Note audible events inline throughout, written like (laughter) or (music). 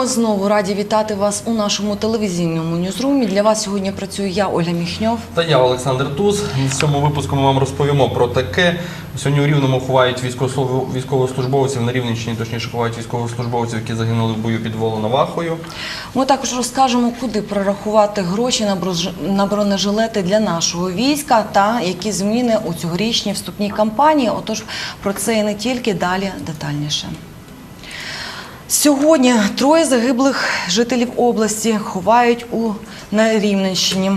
ми знову раді вітати вас у нашому телевізійному ньюзрумі. Для вас сьогодні працюю я, Ольга Міхньов. Та я Олександр Туз. В цьому випуску ми вам розповімо про таке. Сьогодні у Рівному ховають військовослужбов- військовослужбовців на Рівненщині, точніше ховають військовослужбовців, які загинули в бою під Волновахою. Ми також розкажемо, куди прорахувати гроші на бронежилети для нашого війська та які зміни у цьогорічній вступній кампанії. Отож, про це і не тільки далі детальніше. Сьогодні троє загиблих жителів області ховають у на Рівненщині.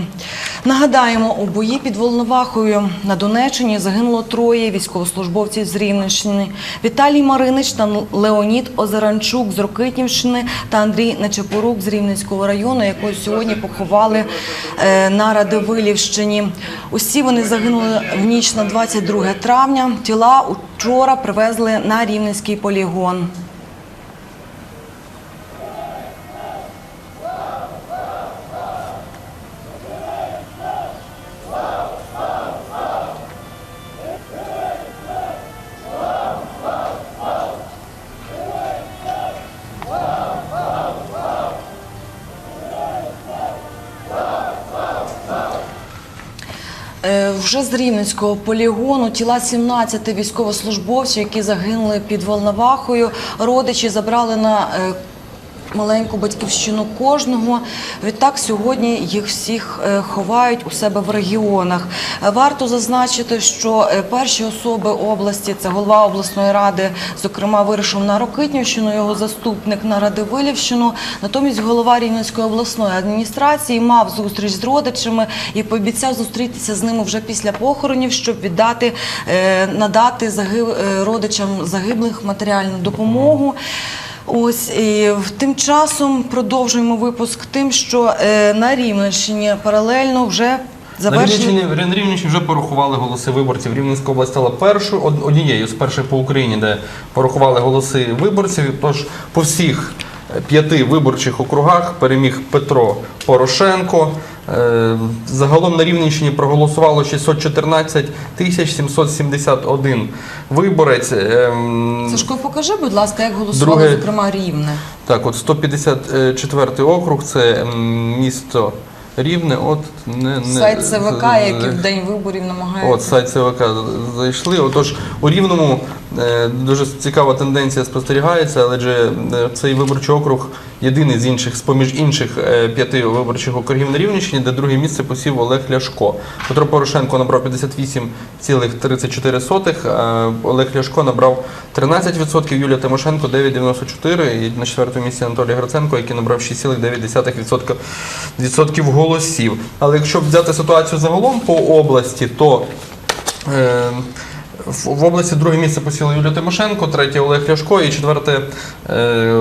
Нагадаємо, у бої під Волновахою на Донеччині загинуло троє військовослужбовців з Рівненщини: Віталій Маринич та Леонід Озеранчук з Рокитнівщини та Андрій Нечепорук з Рівненського району, якого сьогодні поховали е, на Радивилівщині. Усі вони загинули в ніч на 22 травня. Тіла вчора привезли на Рівненський полігон. Вже з Рівненського полігону тіла 17 військовослужбовців, які загинули під Волновахою. Родичі забрали на е, маленьку батьківщину кожного. Відтак сьогодні їх всіх е, ховають у себе в регіонах. Варто зазначити, що е, перші особи області це голова обласної ради, зокрема, вирішив на Рокитнівщину, його заступник на Радивилівщину. Натомість голова Рівненської обласної адміністрації мав зустріч з родичами і пообіцяв зустрітися з ними вже після похоронів, щоб віддати е, надати загиб, родичам загиблих матеріальну допомогу. Ось і тим часом продовжуємо випуск тим, що е, на Рівненщині паралельно вже На завершені. Рівненщині, на Рівненщині вже порахували голоси виборців. Рівненська область стала першою од- однією з перших по Україні, де порахували голоси виборців. Тож по всіх е, п'яти виборчих округах переміг Петро Порошенко. Е, Загалом на Рівненщині проголосувало 614 тисяч 771 виборець. Ем, Сашко, покажи, будь ласка, як голосували, Друге- зокрема, рівне. Так, от 154 округ, це місто Рівне. От не, не Сайт ЦВК, який в день виборів намагається. От сайт ЦВК зайшли. Отож, у Рівному дуже цікава тенденція спостерігається, адже е, цей виборчий округ єдиний з інших, з-поміж інших е, п'яти виборчих округів на Рівненщині, де друге місце посів Олег Ляшко. Петро Порошенко набрав 58,34%, Олег Ляшко набрав 13%, Юлія Тимошенко 9,94% і на четвертому місці Анатолій Гриценко, який набрав 6,9% відсотків голосів. Але якщо взяти ситуацію загалом по області, то е, в області друге місце посіла Юлія Тимошенко, третє Олег Ляшко і четверте е,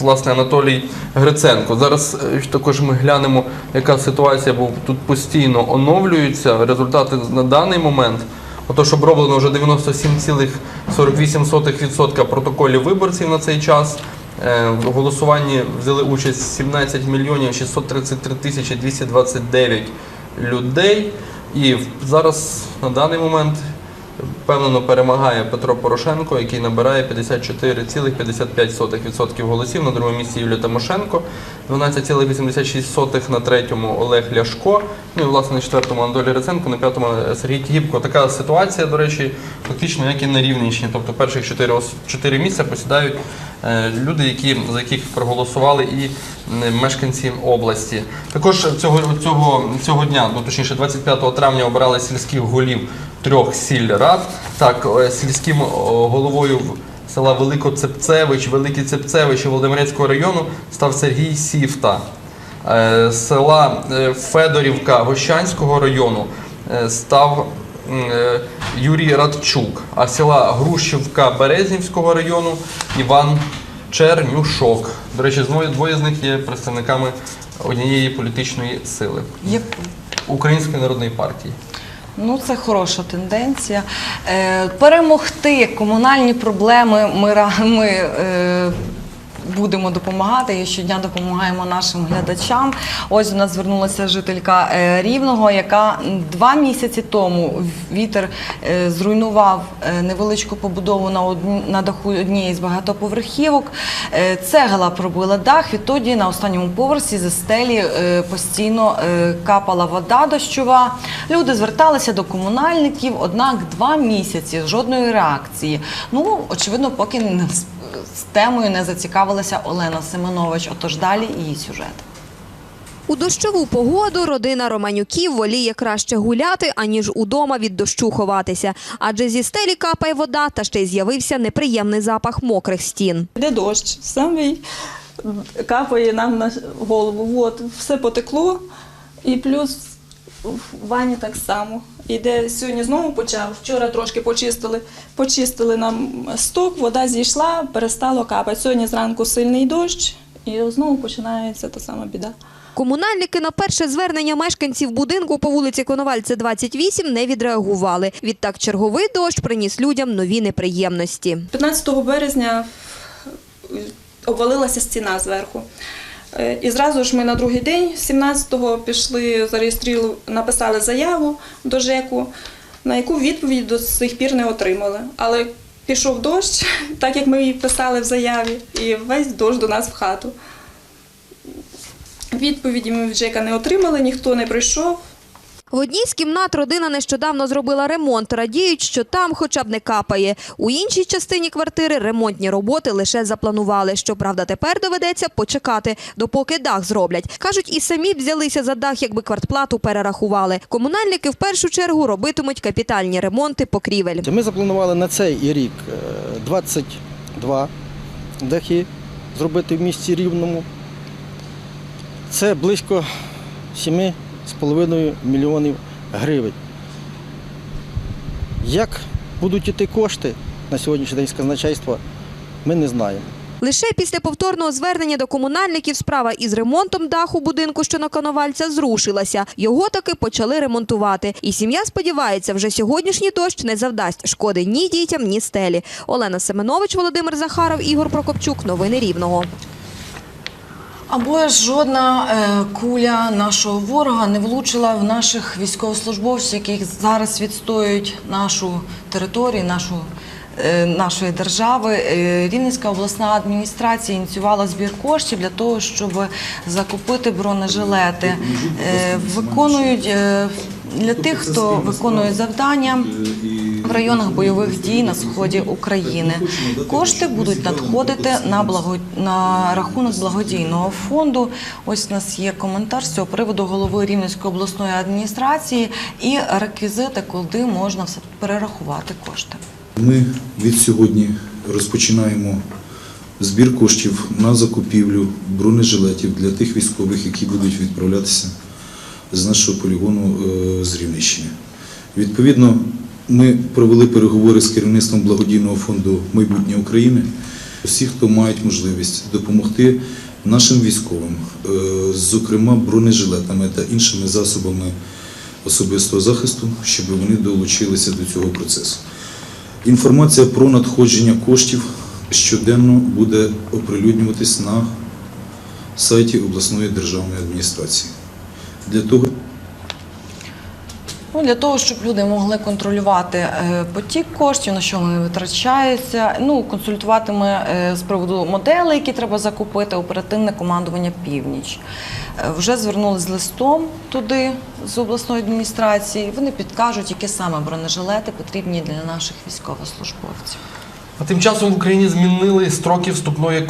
власне Анатолій Гриценко. Зараз е, також ми глянемо, яка ситуація, бо тут постійно оновлюються результати на даний момент. Отож, оброблено вже 97,48% протоколів виборців на цей час. Е, В голосуванні взяли участь 17 мільйонів 633 тисячі 229 людей. І зараз на даний момент впевнено перемагає Петро Порошенко, який набирає 54,55% голосів. На другому місці Юлія Тимошенко, 12,86% на третьому Олег Ляшко. Ну і власне на четвертому Анатолій Реценко, на п'ятому Сергій Тігіпко. Така ситуація, до речі, фактично як і на Рівненщині. Тобто перших чотири, місця посідають люди, які, за яких проголосували і мешканці області. Також цього, цього, цього дня, ну точніше 25 травня обирали сільських голів трьох сільрад. Так, е, сільським головою села Великоцепцевич, Великий Цепцевич Володимирецького району став Сергій Сіфта. Е, Села е, Федорівка Гощанського району е, став е, Юрій Радчук, а села Грушівка Березнівського району Іван Чернюшок. До речі, двоє, з них є представниками однієї політичної сили Української народної партії. Ну, це хороша тенденція. Е, перемогти комунальні проблеми ми, ми е, будемо допомагати і щодня допомагаємо нашим глядачам. Ось до нас звернулася жителька е, Рівного, яка два місяці тому вітер е, зруйнував е, невеличку побудову на одні- на даху однієї з багатоповерхівок. Цегла пробила дах. Відтоді на останньому поверсі зі стелі постійно капала вода дощова. Люди зверталися до комунальників, однак два місяці жодної реакції. Ну, очевидно, поки не з- темою не зацікавилася Олена Семенович. Отож далі її сюжет. У дощову погоду родина Романюків воліє краще гуляти, аніж удома від дощу ховатися. Адже зі стелі капає вода, та ще й з'явився неприємний запах мокрих стін. Йде дощ, самий капає нам на голову. От, все потекло, і плюс в ванні так само. Іде сьогодні знову почав. Вчора трошки почистили, почистили нам сток, вода зійшла, перестало капати. Сьогодні зранку сильний дощ, і знову починається та сама біда. Комунальники на перше звернення мешканців будинку по вулиці Коновальця 28 не відреагували. Відтак черговий дощ приніс людям нові неприємності. 15 березня обвалилася стіна зверху. Е, І зразу ж ми на другий день, 17-го, пішли, зареєстрували, написали заяву до ЖЕКу, на яку відповідь до сих пір не отримали. Але пішов дощ, (laughs) так як ми її писали в заяві, і весь дощ до нас в хату. Відповіді ми від ЖЕКа не отримали, ніхто не прийшов. В одній з кімнат родина нещодавно зробила ремонт. Радіють, що там хоча б не капає. У іншій частині квартири ремонтні роботи лише запланували. Щоправда, тепер доведеться почекати, допоки дах зроблять. Кажуть, і самі взялися за дах, якби квартплату перерахували. Комунальники в першу чергу робитимуть капітальні ремонти покрівель. Ми запланували на цей рік е, 22 дахи зробити в місті Рівному. Це близько 7,5 мільйонів гривень. Як будуть іти кошти на сьогоднішній день з казначейства, ми не знаємо. Лише після повторного звернення до комунальників справа із ремонтом даху будинку, що на Коновальця, зрушилася. Його таки почали ремонтувати. І сім'я сподівається, вже сьогоднішній дощ не завдасть шкоди ні дітям, ні стелі. Олена Семенович, Володимир Захаров, Ігор Прокопчук. Новини Рівного. Або ж жодна е, куля нашого ворога не влучила в наших військовослужбовців, які зараз відстоюють нашу територію, нашу. е, Нашої держави Е, Рівненська обласна адміністрація ініціювала збір коштів для того, щоб закупити бронежилети. Е, Виконують е, для тих, хто виконує завдання в районах бойових дій на сході України. Кошти будуть надходити на благо... на рахунок благодійного фонду. Ось у нас є коментар з цього приводу голови Рівненської обласної адміністрації і реквізити, куди можна все перерахувати кошти. Ми від сьогодні розпочинаємо збір коштів на закупівлю бронежилетів для тих військових, які будуть відправлятися з нашого полігону е, з Рівненщини. Відповідно, ми провели переговори з керівництвом благодійного фонду Майбутнє України. Всі, хто мають можливість допомогти нашим військовим, е, зокрема бронежилетами та іншими засобами особистого захисту, щоб вони долучилися до цього процесу. Інформація про надходження коштів щоденно буде оприлюднюватись на сайті обласної державної адміністрації. Для того Ну, для того, щоб люди могли контролювати е, потік коштів, на що вони витрачаються, ну, консультуватиме е, з приводу моделей, які треба закупити, оперативне командування північ. Е, Вже звернулися з листом туди, з обласної адміністрації. Вони підкажуть, які саме бронежилети потрібні для наших військовослужбовців. А тим часом в Україні змінили строки вступної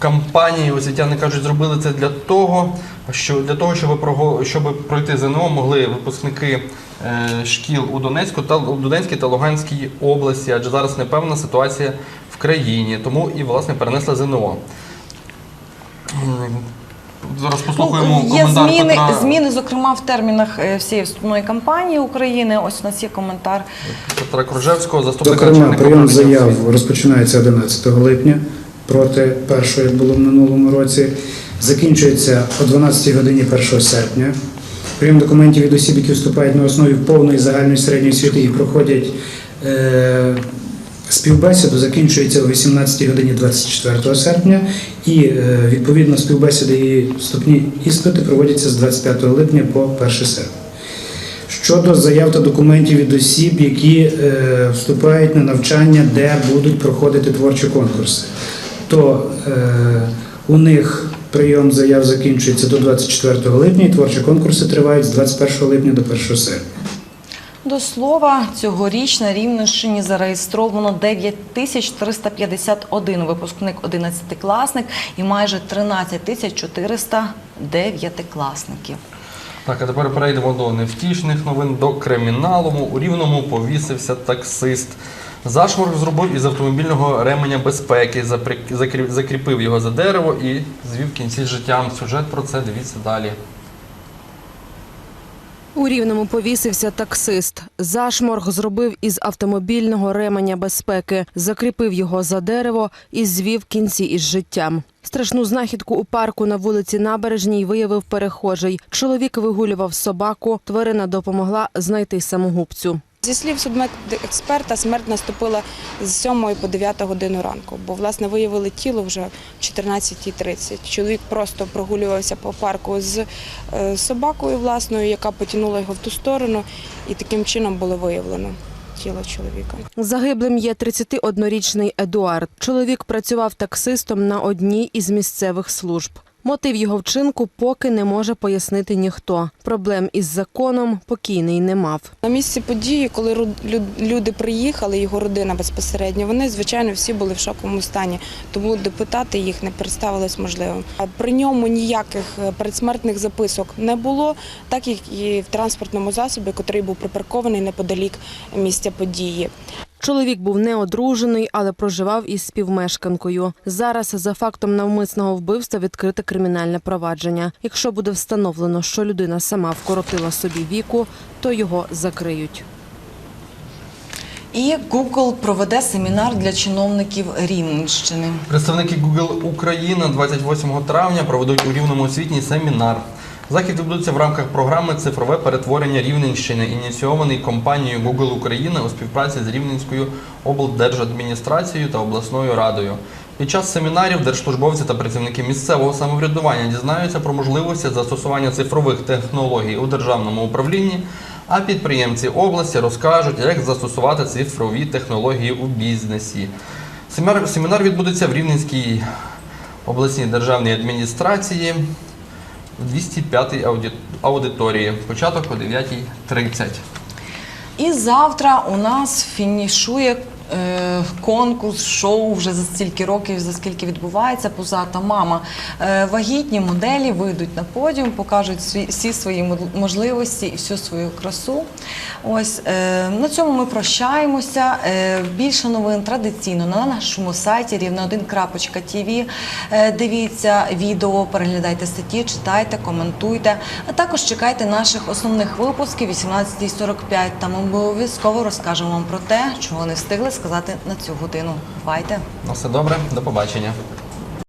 кампанії. Освітяни кажуть, зробили це для того, що для того, щоб прого- щоб пройти ЗНО, могли випускники е, шкіл у Донецьку та у Донецькій та Луганській області, адже зараз непевна ситуація в країні, тому і власне перенесли ЗНО. Зараз послухаємо Ну, є коментар зміни, Петра, зміни, зокрема, в термінах е, всієї вступної кампанії України. Ось у нас є коментар Петра Кружевського, заступника Зокрема, прийом заяв розпочинається 11 липня проти першого, як було в минулому році. Закінчується о 12 годині 1 серпня. Прийом документів від осіб, які вступають на основі повної загальної середньої освіти і проходять е, Співбесіду закінчується о 18 годині 24 серпня, і е, відповідно співбесіди і вступні іспити проводяться з 25 липня по 1 серпня. Щодо заяв та документів від осіб, які е, вступають на навчання, де будуть проходити творчі конкурси, то е, у них прийом заяв закінчується до 24 липня, і творчі конкурси тривають з 21 липня до 1 серпня. До слова, цьогоріч на Рівненщині зареєстровано 9351 випускник 11-класник і майже 13 400 дев'ятикласників. Так, а тепер перейдемо до невтішних новин, до криміналу. У Рівному повісився таксист. Зашморг зробив із автомобільного ременя безпеки, закріпив його за дерево і звів кінці з життям. Сюжет про це дивіться далі. У Рівному повісився таксист. Зашморг зробив із автомобільного ременя безпеки, закріпив його за дерево і звів кінці із життям. Страшну знахідку у парку на вулиці Набережній виявив перехожий. Чоловік вигулював собаку. Тварина допомогла знайти самогубцю. Зі слів судмедексперта, смерть наступила з 7 по 9 годину ранку, бо власне виявили тіло вже в 14.30. Чоловік просто прогулювався по парку з е, собакою власною, яка потягнула його в ту сторону, і таким чином було виявлено тіло чоловіка. Загиблим є 31-річний Едуард. Чоловік працював таксистом на одній із місцевих служб. Мотив його вчинку поки не може пояснити ніхто. Проблем із законом покійний не мав. На місці події, коли люди приїхали, його родина безпосередньо, вони звичайно всі були в шоковому стані, тому допитати їх не представилось можливим. При ньому ніяких е, передсмертних записок не було, так як і в транспортному засобі, який був припаркований неподалік місця події. Чоловік був неодружений, але проживав із співмешканкою. Зараз за фактом навмисного вбивства відкрите кримінальне провадження. Якщо буде встановлено, що людина сама вкоротила собі віку, то його закриють. І Google проведе семінар для чиновників Рівненщини. Представники Google Україна 28 травня проведуть у Рівному освітній семінар. Захід відбудеться в рамках програми Цифрове перетворення Рівненщини, ініційований компанією Google Україна у співпраці з Рівненською облдержадміністрацією та обласною радою. Під час семінарів держслужбовці та працівники місцевого самоврядування дізнаються про можливості застосування цифрових технологій у державному управлінні, а підприємці області розкажуть, як застосувати цифрові технології у бізнесі. Семінар, відбудеться в Рівненській обласній державній адміністрації 205-й ауді- аудиторії. Початок о 9.30. І завтра у нас фінішує е, конкурс, шоу вже за стільки років, за скільки відбувається позата мама. Е, вагітні моделі вийдуть на подіум, покажуть всі свої можливості і всю свою красу. Ось е, на цьому ми прощаємося. Більше новин традиційно на нашому сайті рівно1.tv. Е, дивіться відео, переглядайте статті, читайте, коментуйте. А також чекайте наших основних випусків 18.45. Там ми обов'язково розкажемо вам про те, чого не встигли сказати на цю годину. Бувайте! На все добре, до побачення.